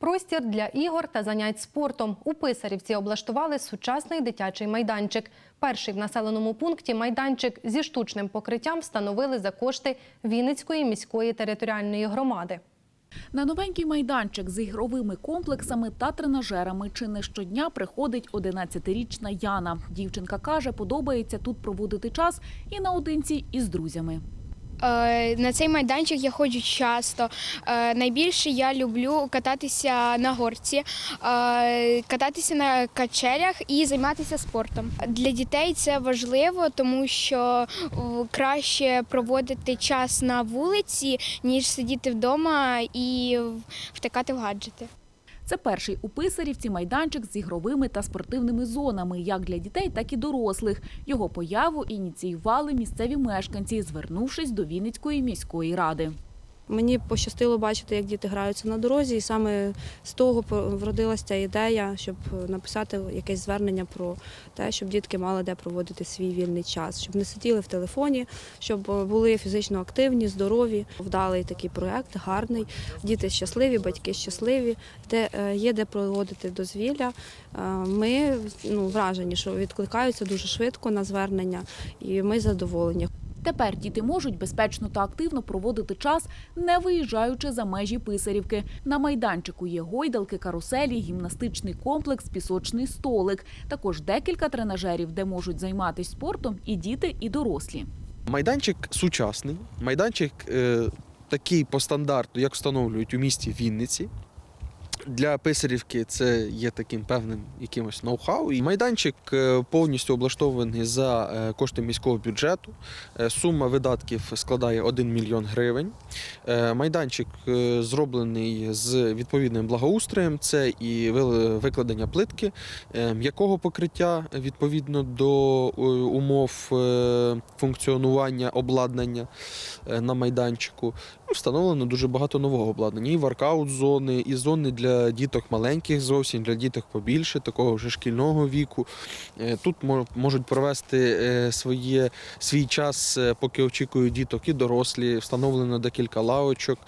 Простір для ігор та занять спортом. У Писарівці облаштували сучасний дитячий майданчик. Перший в населеному пункті майданчик зі штучним покриттям встановили за кошти Вінницької міської територіальної громади. На новенький майданчик з ігровими комплексами та тренажерами чи не щодня приходить 11-річна Яна. Дівчинка каже, подобається тут проводити час і наодинці із друзями. Е, На цей майданчик я ходжу часто. Е, Найбільше я люблю кататися на горці, е, кататися на качелях і займатися спортом. Для дітей це важливо, тому що краще проводити час на вулиці, ніж сидіти вдома і втикати в гаджети. Це перший у Писарівці майданчик з ігровими та спортивними зонами, як для дітей, так і дорослих. Його появу ініціювали місцеві мешканці, звернувшись до Вінницької міської ради. Мені пощастило бачити, як діти граються на дорозі, і саме з того вродилася ця ідея, щоб написати якесь звернення про те, щоб дітки мали де проводити свій вільний час, щоб не сиділи в телефоні, щоб були фізично активні, здорові. Вдалий такий проект, гарний. Діти щасливі, батьки щасливі, де е, є де проводити дозвілля. Е, Ми ну, вражені, що відкликаються дуже швидко на звернення, і ми задоволені. Тепер діти можуть безпечно та активно проводити час, не виїжджаючи за межі Писарівки. На майданчику є гойдалки, каруселі, гімнастичний комплекс, пісочний столик. Також декілька тренажерів, де можуть займатися спортом і діти, і дорослі. Майданчик сучасний, майданчик е, такий по стандарту, як встановлюють у місті Вінниці. Для Писарівки це є таким певним якимось ноу-хау. Майданчик е, повністю облаштований за е, кошти міського бюджету. Е, Сума видатків складає 1 мільйон гривень. Майданчик зроблений з відповідним благоустроєм. Це і викладення плитки, м'якого покриття відповідно до умов функціонування обладнання на майданчику. Ну, Встановлено дуже багато нового обладнання. І воркаут-зони, і зони для діток маленьких зовсім, для діток побільше, такого вже шкільного віку. Е, Тут можуть провести е, своє, свій час, е, поки очікують діток, і дорослі. Встановлено декілька лавочок.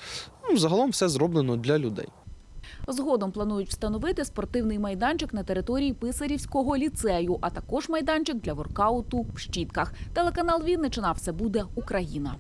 Ну, загалом все зроблено для людей. Згодом планують встановити спортивний майданчик на території Писарівського ліцею, а також майданчик для воркауту в щітках. Телеканал Вінничина все буде Україна.